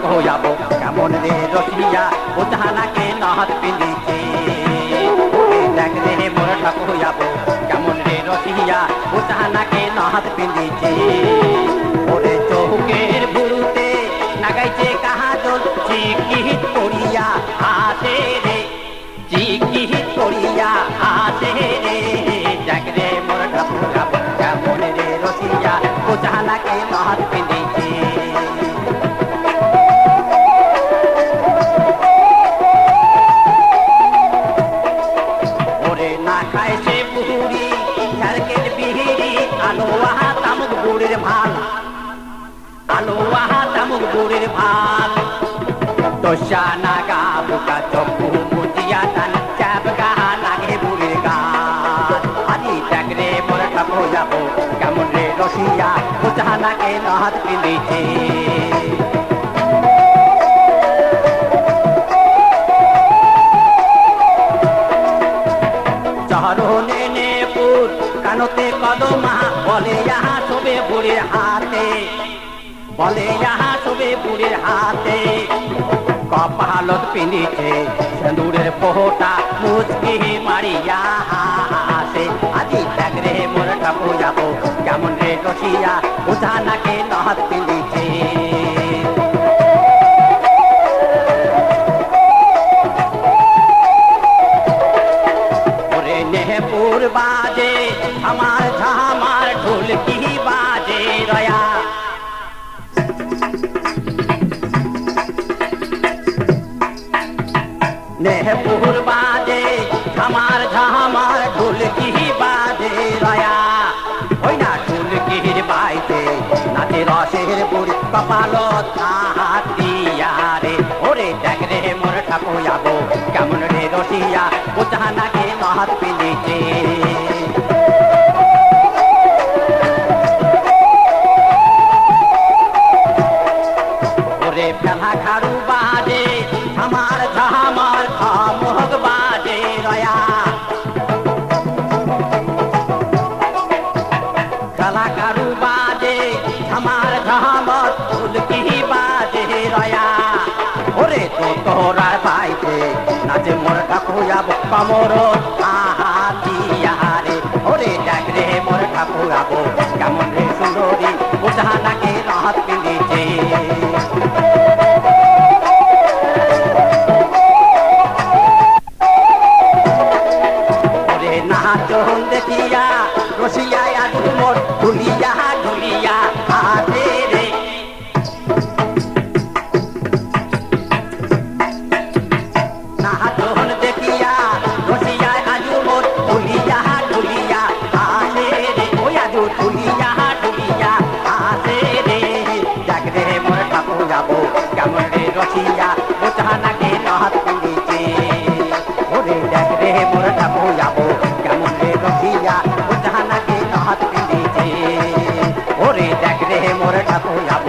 কেমন রে রসিয়া ও জাহানাকে নহত পিঁধিছে দেখ রে মোর ঠাকুর যাব কেমন রে রসিয়া ও জাহানাকে নহত পিঁধিছে ওরে চৌকের বুড়ুতে নাগাইছে কাহাজল চিকিহিত করিয়া হাতে রে, চিকিহিত করিয়া হাতে না সে বুড়ি ঝাড়কের বিহিরি আলো তামুক বুড়ির ভালো। আলো তামুক বুড়ির ভালো। দশা নাগা বুকা চক্ষু মুজিয়া টান চাপ গাহা লাগে বুড়ির গান আজি ডাকরে মোর যাব, কেমন রে রসিয়া, বুঝা নাগে নাহাত পিঁধেছে হাতে। বলে, যাহা শোবে বুড়ির হাতে। কপালত পিঁধিছে সিঁদুরের পোহটা মুচকি মারিয়া হাসে। আজি ত্যাগরে মোর ঠাকুর যাব, কেমন রে রসিয়া? উঠা নাকে নহত পিঁধিছে। ওরে নেহপুর নেহপুর বাজে ঝামার ঝামার ঢোলকি বাজে, রয়া। ওই না ঢোলকির বাইতে, নাচে রসের বুড়ি কপাল হাতিয়া রে ওরে দেখ রে মোর ঠাকুর কেমন রে রসিয়া ও জাহানাকে নহত পিঁধেছে ওরে পেলা খারু বাজে তোরা পাইতে নাচে মোর ঠাকুয়া বোকা মোর আহাতিয়ারে ওরে দেখ রে মোর ঠাকুয়া বো কেমন রে সুন্দরী, বুঝা নাকি রাত পিঁধিছে। ওরে নাচন দেখিয়া রসিয়া আগুন মোর দুলিয়া মনে রসিয়া বোঝা নাকি হাত তুলিছে ওরে দেখ রে মোর ডাবো যাব কেমন রে রসিয়া বোঝা নাকি হাত তুলিছে ওরে দেখ রে মোর ডাবো